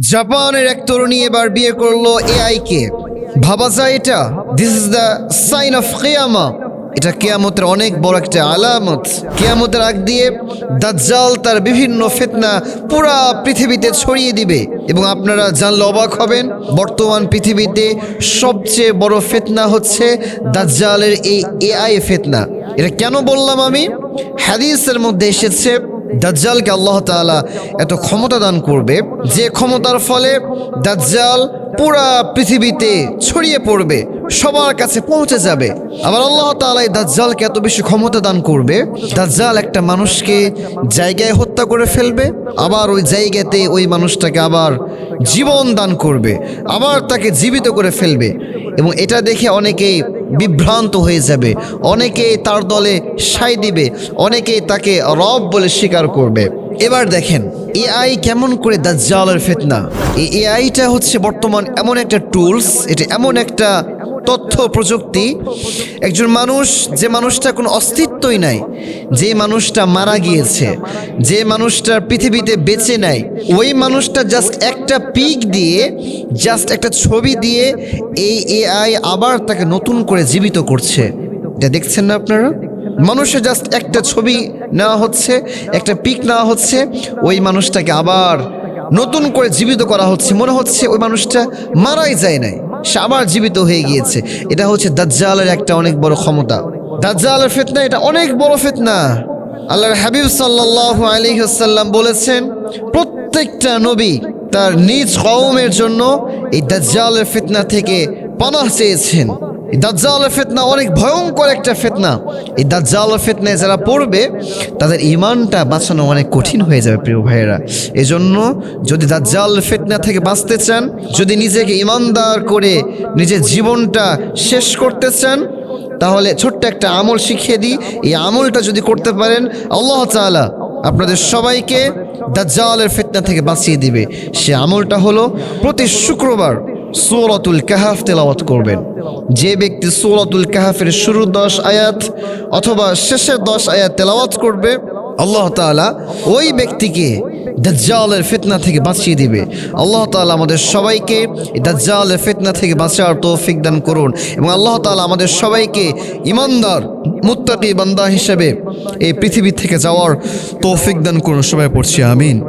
জাপানের এক তরুণী এবার বিয়ে করল এআই কে। ভাবা যায় এটা? This is the sign of কেয়ামা এটা কেয়ামতের অনেক বড় একটা আলামত। কেয়ামতের আগ দিয়ে দাজ্জাল তার বিভিন্ন ফেতনা পুরা পৃথিবীতে ছড়িয়ে দিবে। এবং আপনারা জানলে অবাক হবেন, বর্তমান পৃথিবীতে সবচেয়ে বড় ফেতনা হচ্ছে দাজ্জালের এই এআই ফেতনা। এটা কেন বললাম আমি? হাদিসের মধ্যে এসেছে দাজ্জালকে আল্লাহ তাআলা এত ক্ষমতা দান করবে, যে ক্ষমতার ফলে দাজ্জাল পুরা পৃথিবীতে ছড়িয়ে পড়বে, সবার কাছে পৌঁছে যাবে। আবার আল্লাহ তাআলা এই দাজ্জালকে এত বেশি ক্ষমতা দান করবে, দাজ্জাল একটা মানুষকে জায়গায় হত্যা করে ফেলবে, আবার ওই জায়গাতে ওই মানুষটাকে আবার জীবন দান করবে, আবার তাকে জীবিত করে ফেলবে। এবং এটা দেখে অনেকেই বিভ্রান্ত হয়ে যাবে। অনেকেই তার দলে সাই দিবে অনেকেই তাকে রব বলে স্বীকার করবে। এবার দেখেন, এআই কেমন করে দাজ্জালের ফেতনা? এই এআইটা হচ্ছে বর্তমান এমন একটা টুলস এটা এমন একটা তথ্য প্রযুক্তি। একজন মানুষ, যে মানুষটা কোনো অস্তিত্বই নাই, যে মানুষটা মারা গিয়েছে, যে মানুষটার পৃথিবীতে বেঁচে নাই, ওই মানুষটা জাস্ট একটা পিক দিয়ে জাস্ট একটা ছবি দিয়ে এই এআই আবার তাকে নতুন করে জীবিত করছে। এটা দেখছেন না আপনারা? মানুষের জাস্ট একটা ছবি নেওয়া হচ্ছে, একটা পিক নেওয়া হচ্ছে, ওই মানুষটাকে আবার নতুন করে জীবিত করা হচ্ছে। মনে হচ্ছে ওই মানুষটা মারাই যায় নাই। সে আবার জীবিত হয়ে গিয়েছে। এটা হচ্ছে দাজ্জালের একটা অনেক বড় ক্ষমতা। দাজ্জালের ফেতনা, এটা অনেক বড় ফেতনা। আল্লাহর হাবিব সাল্লাহ আলহিহাল্লাম বলেছেন, প্রত্যেকটা নবী তার নিজ কওমের জন্য এই দাজ্জালের ফিতনা থেকে পানাহ চেয়েছেন। এই দাজ্জালের ফিতনা অনেক ভয়ঙ্কর একটা ফেতনা। এই দাজ্জালের ফেতনায় যারা পড়বে, তাদের ইমানটা বাঁচানো অনেক কঠিন হয়ে যাবে প্রিয় ভাইয়েরা। এজন্য যদি দাজ্জাল ফিতনা থেকে বাঁচতে চান, যদি নিজেকে ইমানদার করে নিজের জীবনটা শেষ করতে চান, তাহলে ছোট্ট একটা আমল শিখিয়ে দিই। এই আমলটা যদি করতে পারেন, আল্লাহ তাআলা আপনাদের সবাইকে দাজ্জালের ফিতনা থেকে বাঁচিয়ে দিবে। সে আমলটা হলো প্রতি শুক্রবার সূরাতুল কাহাফ তেলাওয়াত করবেন। যে ব্যক্তি সূরাতুল কাহাফের শুরুর দশ আয়াত অথবা শেষের দশ আয়াত তেলাওয়াত করবে, আল্লাহ তাআলা ওই ব্যক্তিকে দাজ্জালের ফিতনা থেকে বাঁচিয়ে দিবে। আল্লাহ তাআলা আমাদের সবাইকে দাজ্জালের ফিতনা থেকে বাঁচার তৌফিক দান করুন এবং আল্লাহ তালা আমাদের সবাইকে ইমানদার, মুত্তাকি বান্দা হিসেবে এই পৃথিবী থেকে যাওয়ার তৌফিক দান করুন। সবাই পড়ছি, আমিন।